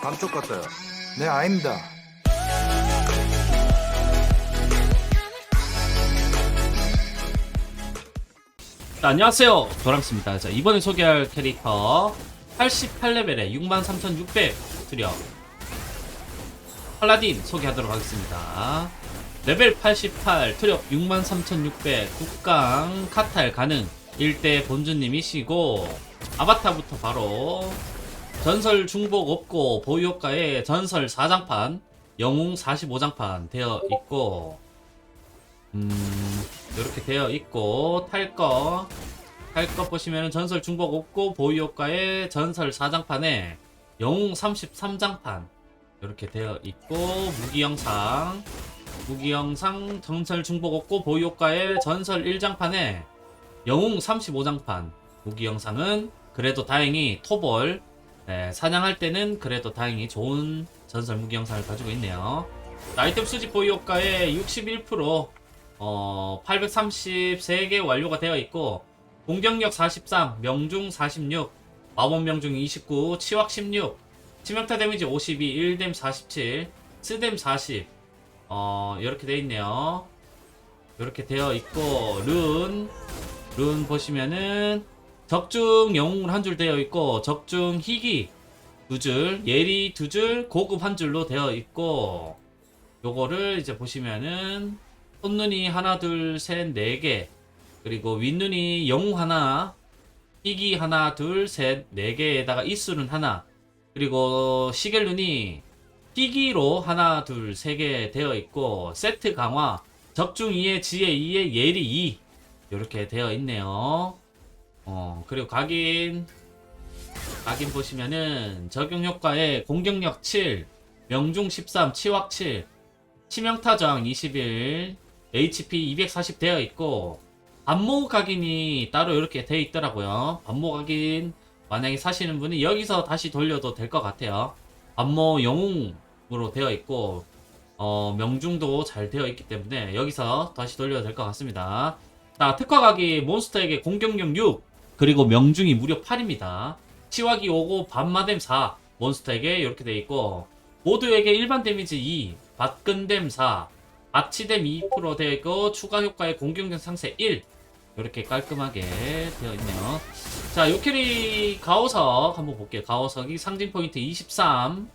감쪽 같아요. 네, 아닙니다. 자, 안녕하세요. 도랑스입니다. 자, 이번에 소개할 캐릭터 88레벨에 63,600 수령 팔라딘 소개하도록 하겠습니다. 레벨 88 투력 63,600 국강 카탈 가능 1대 본주님이시고 아바타부터 바로 전설 중복 없고 보유효과에 전설 4장판 영웅 45장판 되어 있고 음, 이렇게 되어 있고 탈 거, 탈거 보시면 전설 중복 없고 보유 효과에 전설 4장판에 영웅 33장판 이렇게 되어 있고 무기 영상, 무기 영상 전설 중복 없고 보유 효과에 전설 1장판에 영웅 35장판. 무기 영상은 그래도 다행히 토벌 네, 사냥할 때는 그래도 다행히 좋은 전설 무기 영상을 가지고 있네요. 아이템 수집 보유 효과에 61% 어, 833개 완료가 되어 있고 공격력 43, 명중 46, 마법 명중 29, 치확 16, 치명타 데미지 52, 1뎀 47, 스뎀 40. 어, 이렇게 되어 있네요. 이렇게 되어 있고 룬, 룬 보시면은 적중 영웅 한줄 되어 있고 적중 희귀 두 줄, 예리 두 줄, 고급 한 줄로 되어 있고 요거를 이제 보시면은 손눈이 하나, 둘, 셋, 네 개. 그리고 윗눈이 영웅 하나, 희귀 하나, 둘, 셋, 네 개에다가 이수는 하나. 그리고 시겔눈이 희귀로 하나, 둘, 세 개 되어 있고, 세트 강화, 적중 2에 지혜 2에 예리 2. 이렇게 되어 있네요. 어, 그리고 각인, 각인 보시면은 적용 효과에 공격력 7, 명중 13, 치확 7, 치명타 저항 21, HP 240 되어 있고 반모 각인이 따로 이렇게 되어 있더라고요. 반모 각인 만약에 사시는 분이 여기서 다시 돌려도 될 것 같아요. 반모 영웅으로 되어 있고 어, 명중도 잘 되어 있기 때문에 여기서 다시 돌려도 될 것 같습니다. 자, 특화 각이 몬스터에게 공격력 6 그리고 명중이 무려 8입니다. 치확이 5고 반마뎀 4 몬스터에게 이렇게 되어 있고 모두에게 일반 데미지 2 받근뎀 4 아치뎀 2% 되어 있고 추가 효과의 공격력 상세 1 이렇게 깔끔하게 되어 있네요. 자, 요 캐리 가오석 한번 볼게요. 가오석이 상징 포인트 23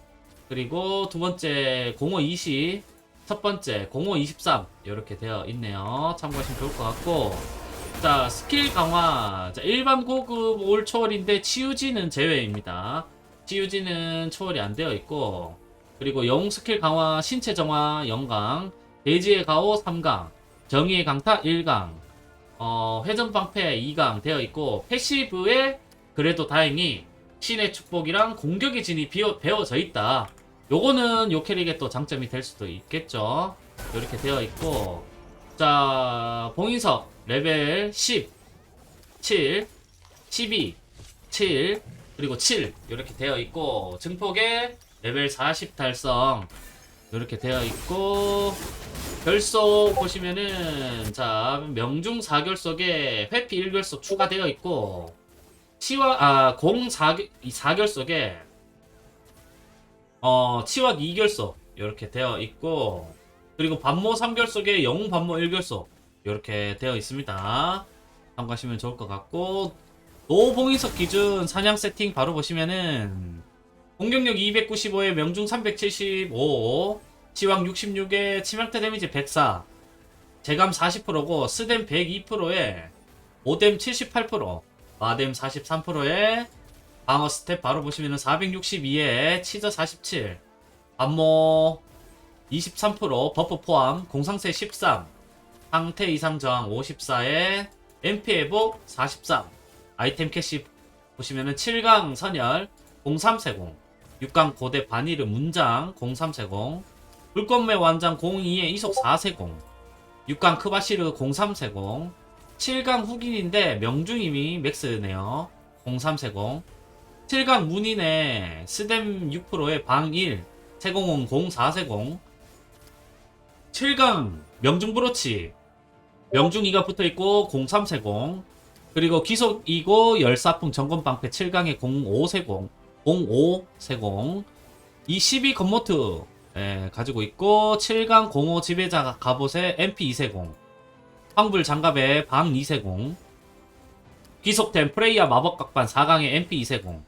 그리고 두 번째 05 20, 첫 번째 05 23 이렇게 되어 있네요. 참고하시면 좋을 것 같고 자, 스킬 강화. 자, 일반 고급 올 초월인데 치유지는 제외입니다. 치유지는 초월이 안 되어 있고 그리고 영웅 스킬 강화, 신체 정화, 영강, 대지의 가오 3강, 정의의 강타 1강, 어, 회전 방패 2강 되어 있고 패시브에 그래도 다행히 신의 축복이랑 공격의 진이 비어, 배워져 있다. 요거는 요 캐릭의 또 장점이 될 수도 있겠죠. 이렇게 되어 있고 자 봉인석 레벨 10, 7, 12, 7 그리고 7 이렇게 되어 있고 증폭에 레벨 40 달성. 이렇게 되어 있고 결속 보시면은 자 명중 4결속에 회피 1결속 추가되어 있고 치와 아0 4결속에 어 치확 2결속 이렇게 되어 있고 그리고 반모 3결속에 영웅 반모 1결속 이렇게 되어 있습니다. 참고하시면 좋을 것 같고 노봉인석 기준 사냥 세팅 바로 보시면은 공격력 295에 명중 375 치왕 66에 치명타 데미지 104 재감 40%고 스댐 102%에 오뎀 78% 마뎀 43%에 방어 스텝 바로 보시면은 462에 치저 47 반모 23% 버프 포함 공상세 13 상태 이상 저항 54에 MP 회복 43 아이템 캐시 보시면은 7강 선열 0340 6강 고대 바니르 문장 0340 불꽃매 완장 02에 이속 440 6강 크바시르 0340 7강 후긴인데 명중임이 맥스네요. 0340 7강 문인의 스뎀 6%에 방1 세공은 0440 7강 명중 브로치 명중 2가 붙어 있고 0340 그리고 기속 2고 열사풍 점검 방패 7강에 0540 0540이 12 건모트 예, 가지고 있고 7강 05 지배자 갑옷에 MP 2세공 황불 장갑에 방 2세공 귀속된 프레이야 마법 각반 4강에 MP 2세공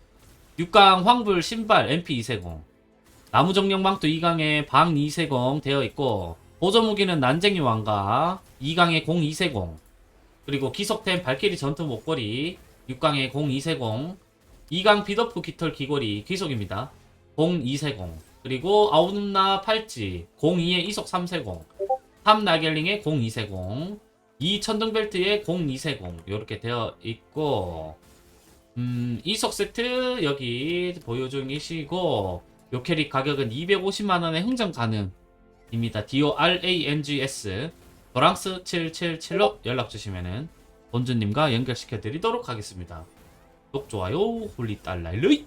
6강 황불 신발 MP 2세공 나무 정령 망토 2강에 방 2세공 되어 있고 보조 무기는 난쟁이 왕가. 2강에 02세공. 그리고 기속된 발키리 전투 목걸이. 6강에 02세공. 2강 비더프 깃털 귀걸이 귀속입니다. 02세공. 그리고 아우누나 팔찌. 02에 이속 3세공. 탐 나겔링에 02세공. 이 천둥벨트에 02세공. 이렇게 되어 있고 음 이속 세트 여기 보유 중이시고 요 캐릭 가격은 250만원에 흥정 가능 입니다. DORANGS 도랑스 777로 연락 주시면은 본주님과 연결시켜 드리도록 하겠습니다. 구독 좋아요 홀리 달라일로이